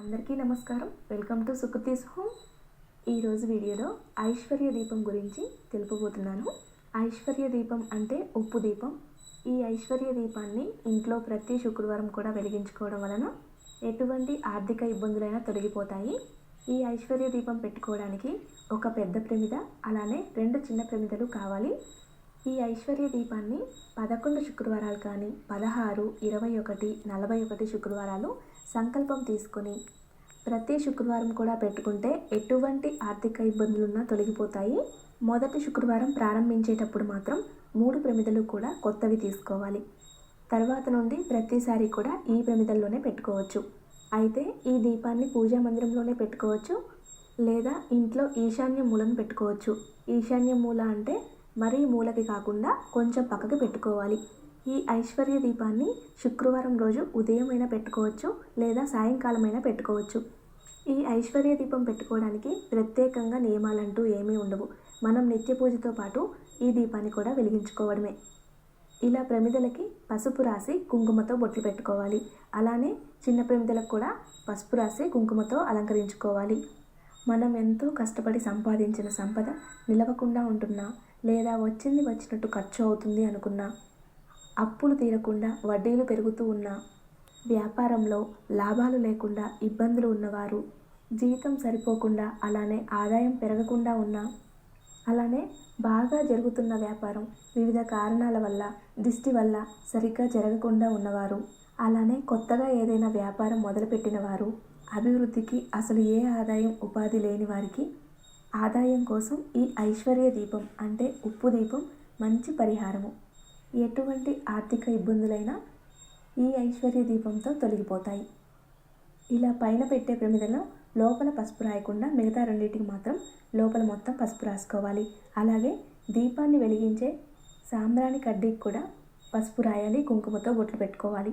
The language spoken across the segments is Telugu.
అందరికీ నమస్కారం. Welcome to Sukriti's home. ఈరోజు వీడియోలో ఐశ్వర్య దీపం గురించి తెలుపబోతున్నాను. ఐశ్వర్య దీపం అంటే ఉప్పు దీపం. ఈ ఐశ్వర్య దీపాన్ని ఇంట్లో ప్రతి శుక్రవారం కూడా వెలిగించుకోవడం వలన ఎటువంటి ఆర్థిక ఇబ్బందులైనా తొలగిపోతాయి. ఈ ఐశ్వర్య దీపం పెట్టుకోవడానికి ఒక పెద్ద ప్రమిద అలానే రెండు చిన్న ప్రమిదలు కావాలి. ఈ ఐశ్వర్య దీపాన్ని పదకొండు శుక్రవారాలు కానీ పదహారు ఇరవై ఒకటి నలభై ఒకటి శుక్రవారాలు సంకల్పం తీసుకొని ప్రతి శుక్రవారం కూడా పెట్టుకుంటే ఎటువంటి ఆర్థిక ఇబ్బందులున్నా తొలగిపోతాయి. మొదటి శుక్రవారం ప్రారంభించేటప్పుడు మాత్రం మూడు ప్రమిదలు కూడా కొత్తవి తీసుకోవాలి. తర్వాత నుండి ప్రతిసారి కూడా ఈ ప్రమిదల్లోనే పెట్టుకోవచ్చు. అయితే ఈ దీపాన్ని పూజా మందిరంలోనే పెట్టుకోవచ్చు. లేదా ఇంట్లో ఈశాన్య మూలను పెట్టుకోవచ్చు. ఈశాన్య మూల అంటే మరీ మూలకి కాకుండా కొంచెం పక్కకి పెట్టుకోవాలి. ఈ ఐశ్వర్య దీపాన్ని శుక్రవారం రోజు ఉదయమైనా పెట్టుకోవచ్చు లేదా సాయంకాలమైనా పెట్టుకోవచ్చు. ఈ ఐశ్వర్య దీపం పెట్టుకోవడానికి ప్రత్యేకంగా నియమాలంటూ ఏమీ ఉండవు. మనం నిత్య పూజతో పాటు ఈ దీపాన్ని కూడా వెలిగించుకోవడమే. ఇలా ప్రమిదలకి పసుపు రాసి కుంకుమతో బొట్లు పెట్టుకోవాలి. అలానే చిన్న ప్రమిదలకు కూడా పసుపు రాసి కుంకుమతో అలంకరించుకోవాలి. మనం ఎంతో కష్టపడి సంపాదించిన సంపద నిలవకుండా ఉంటున్నా లేదా వచ్చింది వచ్చినట్టు ఖర్చు అవుతుంది అనుకున్నా. అప్పులు తీరకుండా వడ్డీలు పెరుగుతూ ఉన్నా. వ్యాపారంలో లాభాలు లేకుండా ఇబ్బందులు ఉన్నవారు జీతం సరిపోకుండా అలానే ఆదాయం పెరగకుండా ఉన్నా. అలానే బాగా జరుగుతున్న వ్యాపారం వివిధ కారణాల వల్ల దిష్టి వల్ల సరిగ్గా జరగకుండా ఉన్నవారు అలానే కొత్తగా ఏదైనా వ్యాపారం మొదలుపెట్టిన వారు అభివృద్ధికి అసలు ఏ ఆదాయం ఉపాధి లేని వారికి ఆదాయం కోసం ఈ ఐశ్వర్య దీపం అంటే ఉప్పు దీపం మంచి పరిహారము. ఎటువంటి ఆర్థిక ఇబ్బందులైనా ఈ ఐశ్వర్య దీపంతో తొలగిపోతాయి. ఇలా పైన పెట్టే ప్రమిదలో లోపల పసుపు రాయకుండా మిగతా రెండింటికి మాత్రం లోపల మొత్తం పసుపు రాసుకోవాలి. అలాగే దీపాన్ని వెలిగించే సాంబ్రాణి కడ్డీకి కూడా పసుపు రాయాలి కుంకుమతో బొట్లు పెట్టుకోవాలి.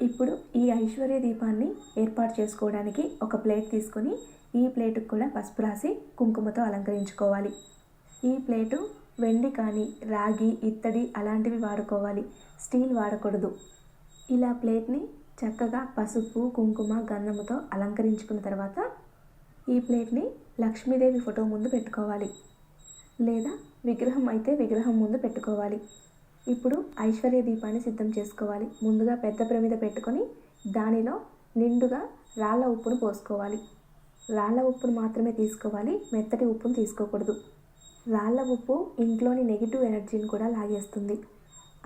ఇప్పుడు ఈ ఐశ్వర్య దీపాన్ని ఏర్పాటు చేసుకోవడానికి ఒక ప్లేట్ తీసుకొని ఈ ప్లేటుకు కూడా పసుపు రాసి కుంకుమతో అలంకరించుకోవాలి. ఈ ప్లేటు వెండి కానీ రాగి ఇత్తడి అలాంటివి వాడుకోవాలి. స్టీల్ వాడకూడదు. ఇలా ప్లేట్ని చక్కగా పసుపు కుంకుమ గంధముతో అలంకరించుకున్న తర్వాత ఈ ప్లేట్ని లక్ష్మీదేవి ఫోటో ముందు పెట్టుకోవాలి. లేదా విగ్రహం అయితే విగ్రహం ముందు పెట్టుకోవాలి. ఇప్పుడు ఐశ్వర్య దీపాన్ని సిద్ధం చేసుకోవాలి. ముందుగా పెద్ద ప్రమిద పెట్టుకొని దానిలో నిండుగా రాళ్ళ ఉప్పును పోసుకోవాలి. రాళ్ళ ఉప్పును మాత్రమే తీసుకోవాలి మెత్తటి ఉప్పును తీసుకోకూడదు. రాళ్ళ ఉప్పు ఇంట్లోని నెగిటివ్ ఎనర్జీని కూడా లాగేస్తుంది.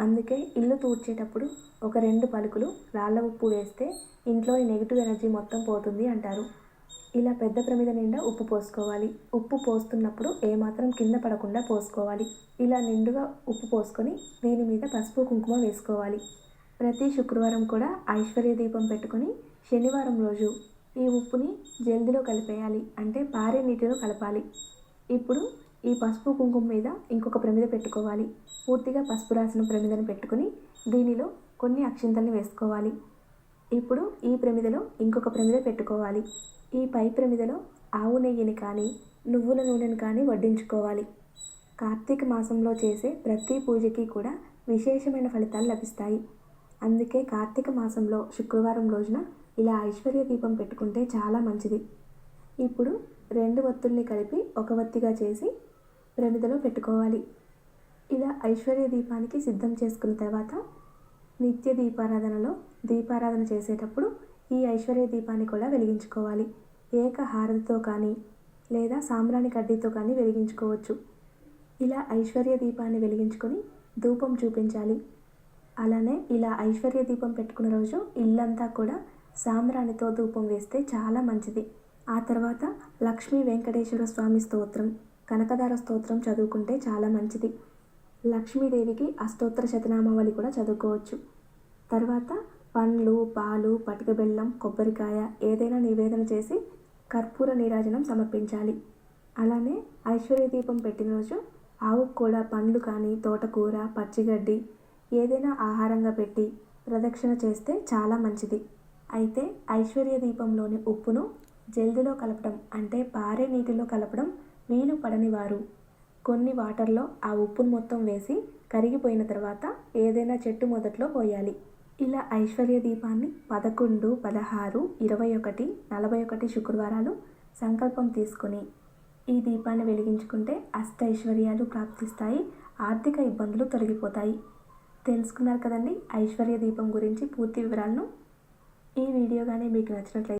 అందుకే ఇల్లు తూడ్చేటప్పుడు ఒక రెండు పలుకులు రాళ్ళ ఉప్పు వేస్తే ఇంట్లోని నెగిటివ్ ఎనర్జీ మొత్తం పోతుంది అంటారు. ఇలా పెద్ద ప్రమిద నిండా ఉప్పు పోసుకోవాలి. ఉప్పు పోస్తున్నప్పుడు ఏమాత్రం కింద పడకుండా పోసుకోవాలి. ఇలా నిండుగా ఉప్పు పోసుకొని దీని మీద పసుపు కుంకుమ వేసుకోవాలి. ప్రతి శుక్రవారం కూడా ఐశ్వర్య దీపం పెట్టుకొని శనివారం రోజు ఈ ఉప్పుని జల్దిలో కలిపేయాలి అంటే పారే నీటిలో కలపాలి. ఇప్పుడు ఈ పసుపు కుంకుమ మీద ఇంకొక ప్రమిద పెట్టుకోవాలి. పూర్తిగా పసుపు రాసిన ప్రమిదను పెట్టుకొని దీనిలో కొన్ని అక్షింతల్ని వేసుకోవాలి. ఇప్పుడు ఈ ప్రమిదలో ఇంకొక ప్రమిద పెట్టుకోవాలి. ఈ పై ప్రమిదలో ఆవు నెయ్యిని కానీ నువ్వుల నూనెను కానీ వడ్డించుకోవాలి. కార్తీక మాసంలో చేసే ప్రతి పూజకి కూడా విశేషమైన ఫలితాలు లభిస్తాయి. అందుకే కార్తీక మాసంలో శుక్రవారం రోజున ఇలా ఐశ్వర్య దీపం పెట్టుకుంటే చాలా మంచిది. ఇప్పుడు రెండు వత్తుల్ని కలిపి ఒక వత్తిగా చేసి ప్రమిదలో పెట్టుకోవాలి. ఇలా ఐశ్వర్య దీపానికి సిద్ధం చేసుకున్న తర్వాత నిత్య దీపారాధనలో దీపారాధన చేసేటప్పుడు ఈ ఐశ్వర్య దీపాన్ని కూడా వెలిగించుకోవాలి. ఏక హారతితో కానీ లేదా సాంబ్రాణి కడ్డీతో కానీ వెలిగించుకోవచ్చు. ఇలా ఐశ్వర్య దీపాన్ని వెలిగించుకొని ధూపం చూపించాలి. అలానే ఇలా ఐశ్వర్య దీపం పెట్టుకున్న రోజు ఇల్లంతా కూడా సాంబ్రాణితో ధూపం వేస్తే చాలా మంచిది. ఆ తర్వాత లక్ష్మీ వెంకటేశ్వర స్వామి స్తోత్రం కనకదార స్తోత్రం చదువుకుంటే చాలా మంచిది. లక్ష్మీదేవికి అష్టోత్తర శతనామావళి కూడా చదువుకోవచ్చు. తర్వాత పండ్లు పాలు పటిక బెల్లం కొబ్బరికాయ ఏదైనా నివేదన చేసి కర్పూర నీరాజనం సమర్పించాలి. అలానే ఐశ్వర్య దీపం పెట్టిన రోజు ఆవుకు కూడా పండ్లు కానీ తోటకూర పచ్చిగడ్డి ఏదైనా ఆహారంగా పెట్టి ప్రదక్షిణ చేస్తే చాలా మంచిది. అయితే ఐశ్వర్య దీపంలోని ఉప్పును జల్దిలో కలపడం అంటే పారే నీటిలో కలపడం వీలు పడని వారు. కొన్ని వాటర్లో ఆ ఉప్పును మొత్తం వేసి కరిగిపోయిన తర్వాత ఏదైనా చెట్టు మొదట్లో పోయాలి. ఇలా ఐశ్వర్య దీపాన్ని పదకొండు పదహారు ఇరవై ఒకటి నలభై ఒకటి శుక్రవారాలు సంకల్పం తీసుకుని ఈ దీపాన్ని వెలిగించుకుంటే అష్ట ఐశ్వర్యాలు ప్రాప్తిస్తాయి ఆర్థిక ఇబ్బందులు తొలగిపోతాయి. తెలుసుకున్నారు కదండి ఐశ్వర్య దీపం గురించి పూర్తి వివరాలను? ఈ వీడియో కానీ మీకు నచ్చినట్లయితే